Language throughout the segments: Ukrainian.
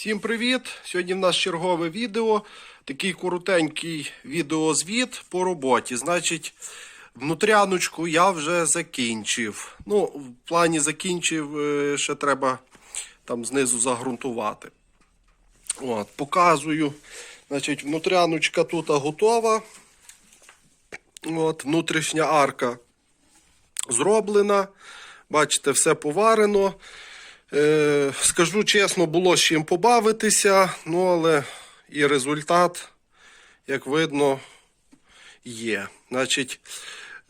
Всім привіт! Сьогодні в нас чергове відео. Такий коротенький відеозвіт по роботі. Значить, внутряночку я вже закінчив. Ну, в плані закінчив, е, ще треба там знизу загрунтувати. От, показую. Значить, внутряночка тут готова. От, внутрішня арка зроблена. Бачите, все поварено. Е, скажу чесно, було з чим побавитися, ну але і результат, як видно, є. Значить,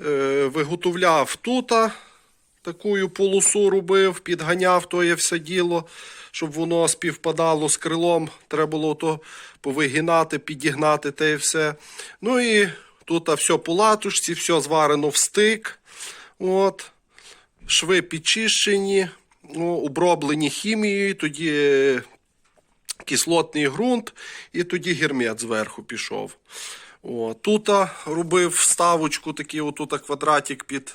е, виготовляв тута, таку полосу робив, підганяв тоє все діло, щоб воно співпадало з крилом. Треба було то повигинати, підігнати те і все. Ну і тут все по латушці, все зварено в стик. От шви підчищені, ну, оброблені хімією, тоді е, кислотний ґрунт, і тоді гермет зверху пішов. Тут робив вставочку, такий отут квадратик під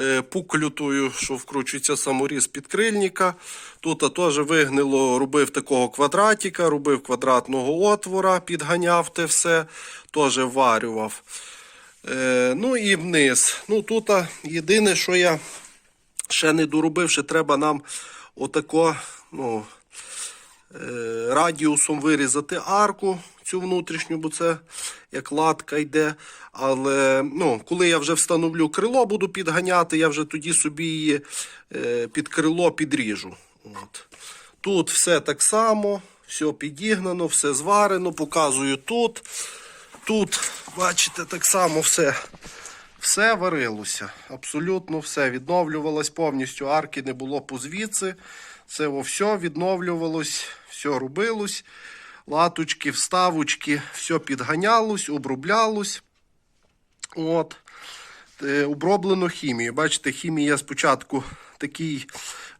е, пуклютою, що вкручується саморіз підкрильника. Тут теж вигнило, робив такого квадратика, робив квадратного отвора, підганяв те все, теж варював. Е, ну і вниз. Ну тут єдине, що я ще не доробив, ще треба нам отако, ну, е, радіусом вирізати арку цю внутрішню, бо це як латка йде. Але ну, коли я вже встановлю крило, буду підганяти, я вже тоді собі її е, під крило підріжу. От. Тут все так само, все підігнано, все зварено, показую тут. Тут, бачите, так само все. Все варилося, абсолютно все. Відновлювалось повністю. Арки не було по звідси. Це все відновлювалось, все робилось. Латочки, вставочки, все підганялось, оброблялось. От. Е, Оброблено хімією. Бачите, хімія спочатку такий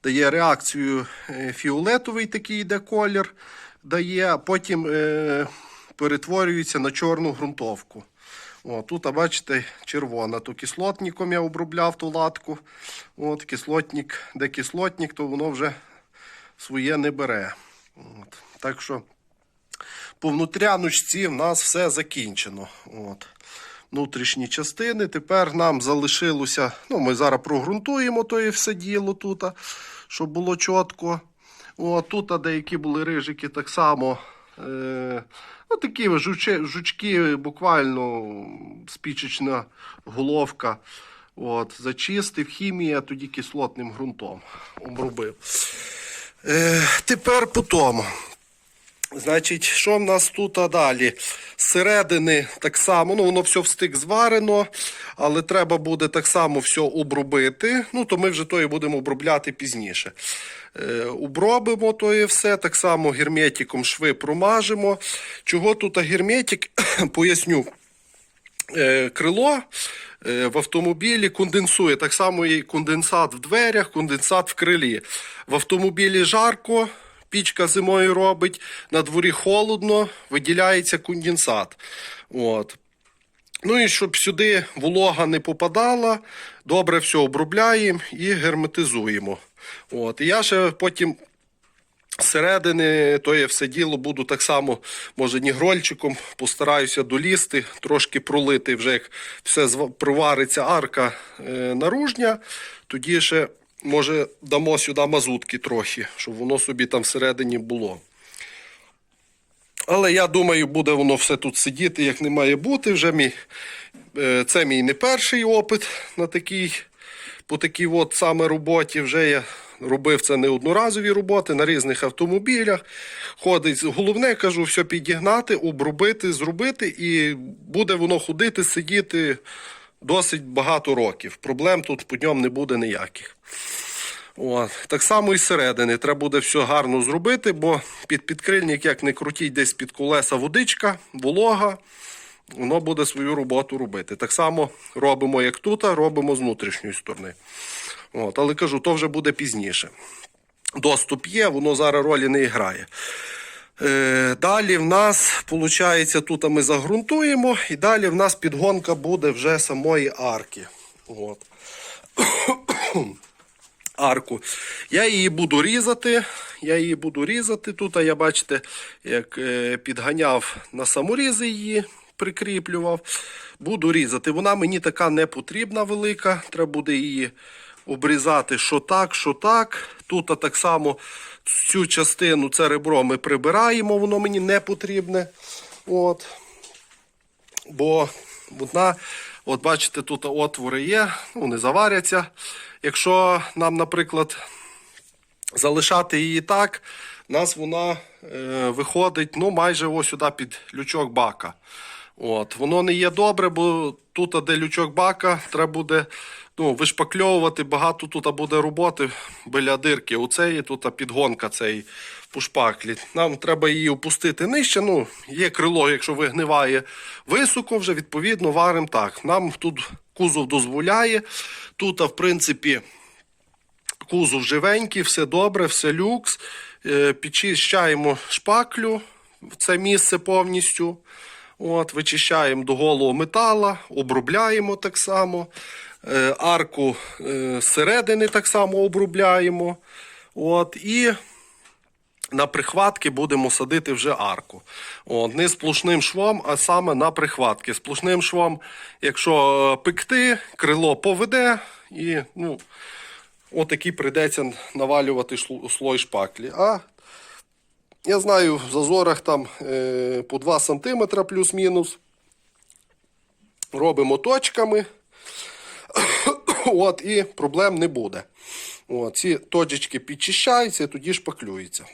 дає реакцію е, фіолетовий, такий йде колір, дає, а потім е, перетворюється на чорну ґрунтовку. О, тут, а бачите, червона. То кислотником я обробляв ту латку. От, кислотник, де кислотник, то воно вже своє не бере. От. Так що по внутряночці в нас все закінчено. От. Внутрішні частини. Тепер нам залишилося. Ну, ми зараз прогрунтуємо то і все діло тут, щоб було чітко. О, тут деякі були рижики так само. Е, ну, такі жучки, жучки, буквально спічечна головка. От, Зачистив хімія, тоді кислотним ґрунтом обробив. Е, тепер по тому. Значить, що в нас тут а далі? Зсередини так само, ну воно все в стик зварено, але треба буде так само все обробити. Ну, то ми вже то і будемо обробляти пізніше. Е, обробимо то і все, так само герметиком шви промажемо. Чого тут герметик? Поясню. Е, крило е, в автомобілі конденсує. Так само і конденсат в дверях, конденсат в крилі. В автомобілі жарко, пічка зимою робить, на дворі холодно, виділяється конденсат. От. Ну і щоб сюди волога не попадала, добре все обробляємо і герметизуємо. От. І я ще потім Зсередини то я все діло буду так само, може, нігрольчиком, постараюся долізти, трошки пролити, вже як все провариться арка е, наружня, тоді ще, може, дамо сюди мазутки трохи, щоб воно собі там всередині було. Але я думаю, буде воно все тут сидіти, як не має бути. Вже мій, е, це мій не перший опит на такій, по такій от саме роботі. Вже я робив це не одноразові роботи на різних автомобілях. Ходить, головне, кажу, все підігнати, обробити, зробити, і буде воно ходити, сидіти досить багато років. Проблем тут по ньому не буде ніяких. От. Так само і зсередини. Треба буде все гарно зробити, бо під підкрильник, як не крутіть, десь під колеса водичка, волога, воно буде свою роботу робити. Так само робимо, як тут, а робимо з внутрішньої сторони. От. Але кажу, то вже буде пізніше. Доступ є, воно зараз ролі не грає. Е, далі в нас, виходить, тут ми загрунтуємо, і далі в нас підгонка буде вже самої арки. От. арку. Я її буду різати. Я її буду різати. Тут я бачите, як е, підганяв на саморізи її, прикріплював. Буду різати. Вона мені така не потрібна велика. Треба буде її обрізати що так, що так. Тут так само цю частину, це ребро ми прибираємо, воно мені не потрібне. От. Бо вона, от бачите, тут отвори є, ну, вони заваряться. Якщо нам, наприклад, залишати її так, у нас вона е, виходить ну, майже ось сюди під лючок бака. От. Воно не є добре, бо тут, де лючок бака, треба буде ну, вишпакльовувати, багато тут буде роботи біля дирки. Оцеї тут підгонка цієї пушпаклі. Нам треба її опустити нижче. Ну, є крило, якщо вигниває високо, вже відповідно варимо так. Нам тут кузов дозволяє. Тут, в принципі, кузов живенький, все добре, все люкс. Е, Підчищаємо шпаклю в це місце повністю. От, вичищаємо до голого метала, обробляємо так само. Е, Арку е, зсередини так само обробляємо. От, і на прихватки будемо садити вже арку. От, не сплошним швом, а саме на прихватки. Сплошним швом, якщо е, пекти, крило поведе і ну, отакий прийдеться навалювати слой шпаклі. А я знаю, в зазорах там по 2 см плюс-мінус. Робимо точками. От, і проблем не буде. От, ці точечки підчищаються і тоді шпаклюються.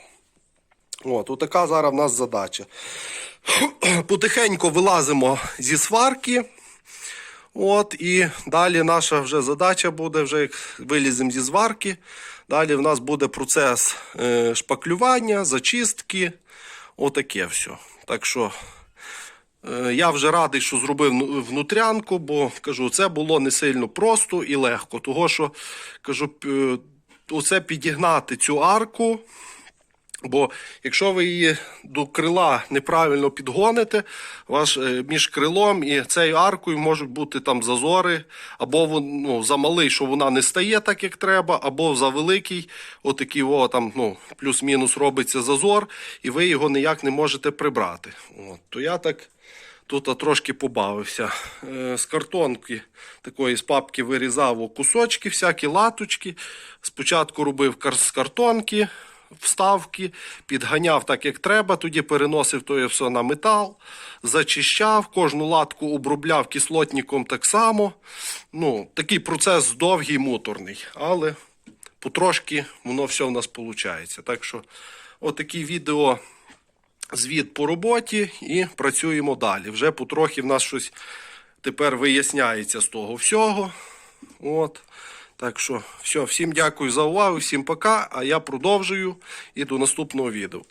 От, отака зараз в нас задача. Потихеньку вилазимо зі сварки. От, і далі наша вже задача буде, вже як виліземо зі зварки. Далі в нас буде процес е, шпаклювання, зачистки. Отаке все. Так що я вже радий, що зробив ну- внутрянку, бо кажу, це було не сильно просто і легко. Того, що кажу, е, оце підігнати цю арку. Бо якщо ви її до крила неправильно підгоните, ваш е, між крилом і цією аркою можуть бути там зазори, або ну, замалий, що вона не стає так, як треба, або завеликий, отакий о, там, ну, плюс-мінус робиться зазор, і ви його ніяк не можете прибрати. От, то я так тут трошки побавився. Е, З картонки такої з папки вирізав кусочки, всякі латочки. Спочатку робив з картонки вставки, підганяв так, як треба, тоді переносив то все на метал, зачищав, кожну латку обробляв кислотником так само. Ну, такий процес довгий, муторний, але потрошки воно все в нас виходить. Так що, отакі відео звіт по роботі і працюємо далі. Вже потрохи в нас щось тепер виясняється з того всього. От. Так що, все, всім дякую за увагу, всім пока. А я продовжую і до наступного відео.